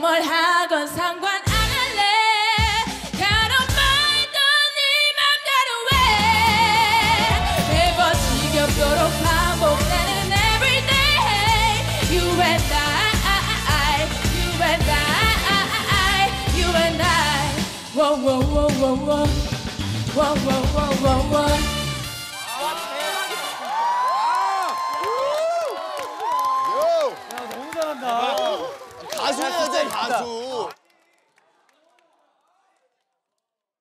뭘 하건 상관 안 할래 everyday You and I You and I You and I whoa whoa whoa Whoa whoa whoa whoa whoa 가수야, 진짜 가수.